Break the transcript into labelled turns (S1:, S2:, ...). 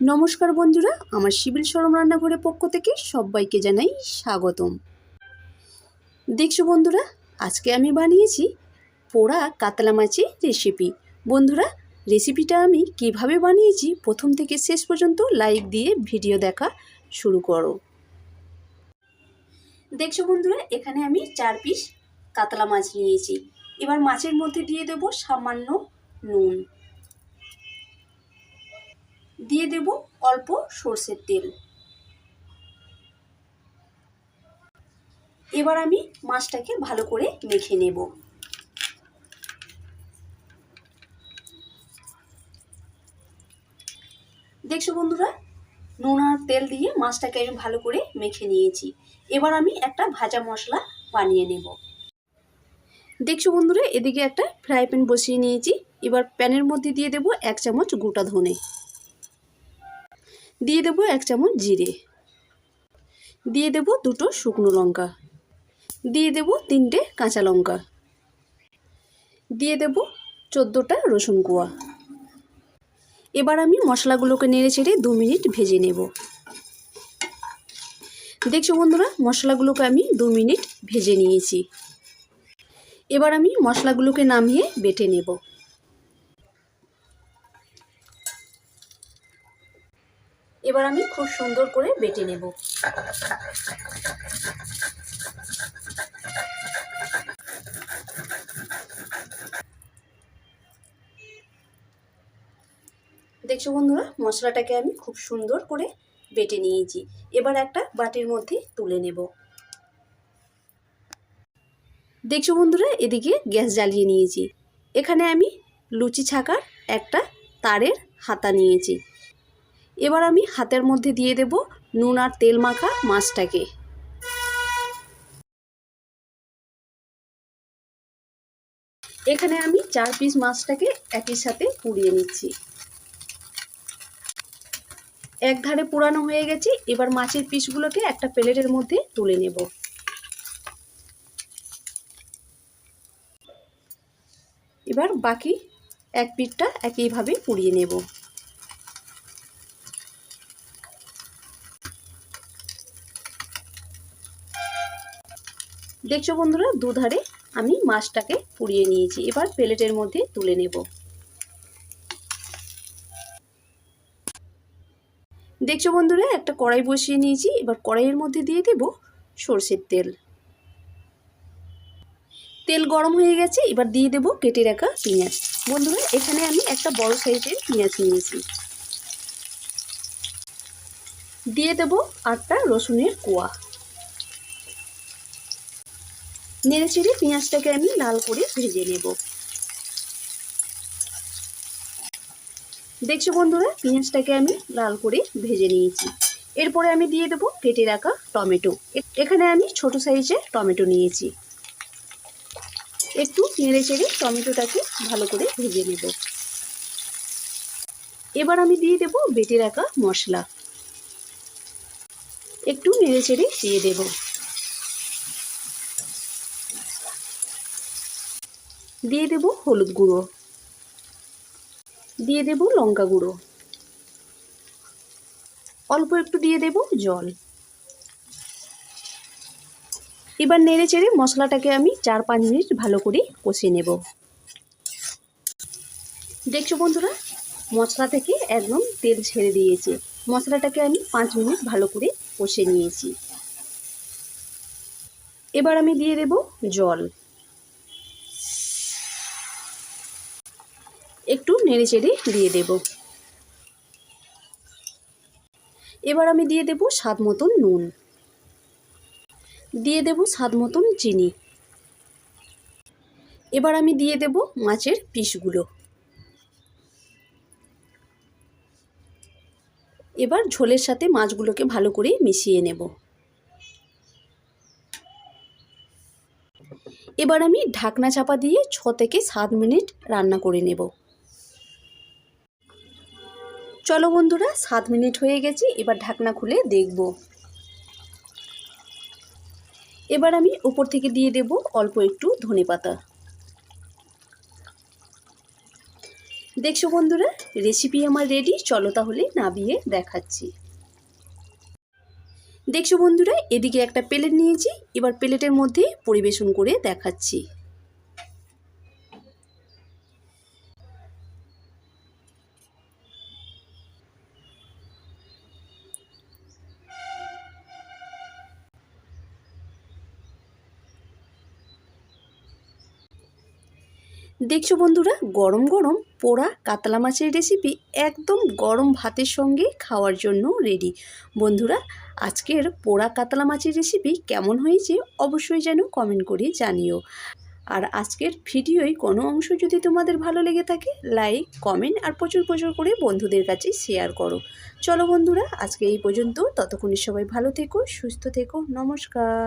S1: নমস্কার বন্ধুরা, আমার সিভিল সরম রান্নাঘরের পক্ষ থেকে সবাইকে জানাই স্বাগতম। দেখছ বন্ধুরা, আজকে আমি বানিয়েছি পোড়া কাতলা মাছের রেসিপি বন্ধুরা রেসিপিটা আমি কীভাবে বানিয়েছি প্রথম থেকে শেষ পর্যন্ত লাইক দিয়ে ভিডিও দেখা শুরু করো। দেখছ বন্ধুরা, এখানে আমি চার পিস কাতলা মাছ নিয়েছি। এবার মাছের মধ্যে দিয়ে দেব সামান্য নুন। দিয়ে দেব অল্প সর্ষের তেল। এবার আমি মাছটাকে ভালো করে মেখে নেব। দেখছ বন্ধুরা, নুন আর তেল দিয়ে মাছটাকে আমি ভালো করে মেখে নিয়েছি। এবার আমি একটা ভাজা মশলা বানিয়ে নেব। দেখছ বন্ধুরা, এদিকে একটা ফ্রাই প্যান বসিয়ে নিয়েছি। এবার প্যানের মধ্যে দিয়ে দেব এক চামচ গোটা ধনে। দিয়ে দেবো এক চামচ জিরে। দিয়ে দেবো দুটো শুকনো লঙ্কা। দিয়ে দেবো তিনটে কাঁচা লঙ্কা। দিয়ে দেবো চোদ্দোটা রসুন কোয়া এবার আমি মশলাগুলোকে নেড়ে চেড়ে দু মিনিট ভেজে নেব। দেখছ বন্ধুরা, মশলাগুলোকে আমি দু মিনিট ভেজে নিয়েছি। এবার আমি মশলাগুলোকে নামিয়ে বেটে নেব। এবার আমি খুব সুন্দর করে বেটে নেব। দেখছ বন্ধুরা, মশলাটাকে আমি খুব সুন্দর করে বেটে নিয়েছি। এবার একটা বাটির মধ্যে তুলে নেব। দেখছ বন্ধুরা, এদিকে গ্যাস জ্বালিয়ে নিয়েছি। এখানে আমি লুচি ছাকার একটা তারের হাতা নিয়েছি। এবার আমি হাতের মধ্যে দিয়ে দেব নুন আর তেল মাখা মাছটাকে। এখানে আমি চার পিস মাছটাকে একই সাথে পুড়িয়ে নিচ্ছি। এক ধারে পুরানো হয়ে গেছে, এবার মাছের পিসগুলোকে একটা প্লেটের মধ্যে তুলে নেব। এবার বাকি এক পিঠটা একইভাবে পুড়িয়ে নেব। দেখছ বন্ধুরা, দুধারে আমি মাছটাকে পুড়িয়ে নিয়েছি। এবার প্লেটের মধ্যে তুলে নেব। দেখছ বন্ধুরা, একটা কড়াই বসিয়ে নিয়েছি। এবার কড়াইয়ের মধ্যে দিয়ে দেব সর্ষের তেল। তেল গরম হয়ে গেছে, এবার দিয়ে দেব কেটে রাখা পেঁয়াজ। বন্ধুরা, এখানে আমি একটা বড় সাইজের পেঁয়াজ নিয়েছি। দিয়ে দেব আটটা রসুনের কোয়া। নেড়ে চেড়ে পেঁয়াজটাকে আমি লাল করে ভেজে নেব। দেখছ বন্ধুরা, পেঁয়াজটাকে আমি লাল করে ভেজে নিয়েছি। এরপরে আমি দিয়ে দেবো কেটে রাখা টমেটো। এখানে আমি ছোট সাইজের টমেটো নিয়েছি। একটু নেড়ে চেড়ে টমেটোটাকে ভালো করে ভেজে নেব। এবার আমি দিয়ে দেব বেটে রাখা মশলা। একটু নেড়ে চেড়ে দিয়ে দেবো। দিয়ে দেব হলুদ গুঁড়ো। দিয়ে দেব লঙ্কা গুঁড়ো। অল্প একটু দিয়ে দেব জল। এবার নেড়ে চেড়ে মশলাটাকে আমি চার পাঁচ মিনিট ভালো করে কষিয়ে নেব। দেখছ বন্ধুরা, মশলা থেকে একদম তেল ছেড়ে দিয়েছে। মশলাটাকে আমি পাঁচ মিনিট ভালো করে কষে নিয়েছি। এবার আমি দিয়ে দেব জল। একটু নেড়ে চেড়ে দিয়ে দেব। এবার আমি দিয়ে দেব স্বাদ মতন নুন। দিয়ে দেব স্বাদ মতন চিনি। এবার আমি দিয়ে দেব মাছের পিসগুলো। এবার ঝোলের সাথে মাছগুলোকে ভালো করে মিশিয়ে নেব। এবার আমি ঢাকনা চাপা দিয়ে ছ থেকে সাত মিনিট রান্না করে নেব। চলো বন্ধুরা, সাত মিনিট হয়ে গেছে, এবার ঢাকনা খুলে দেখব। এবার আমি উপর থেকে দিয়ে দেব অল্প একটু ধনে পাতা। দেখছ বন্ধুরা রেসিপি আমার রেডি চলো তাহলে নাবিয়ে দেখাচ্ছি। দেখছ বন্ধুরা, এদিকে একটা প্লেট নিয়েছি, এবার প্লেটের মধ্যে পরিবেশন করে দেখাচ্ছি। দেখছ বন্ধুরা, গরম গরম পোড়া কাতলা মাছের রেসিপি একদম গরম ভাতের সঙ্গে খাওয়ার জন্য রেডি বন্ধুরা, আজকের পোড়া কাতলা মাছের রেসিপি কেমন হয়েছে অবশ্যই যেন কমেন্ট করে জানিও। আর আজকের ভিডিওয় কোনো অংশ যদি তোমাদের ভালো লেগে থাকে লাইক কমেন্ট আর প্রচুর প্রচুর করে বন্ধুদের কাছে শেয়ার করো। চলো বন্ধুরা, আজকে এই পর্যন্ত। ততক্ষণে সবাই ভালো থেকো, সুস্থ থেকো। নমস্কার।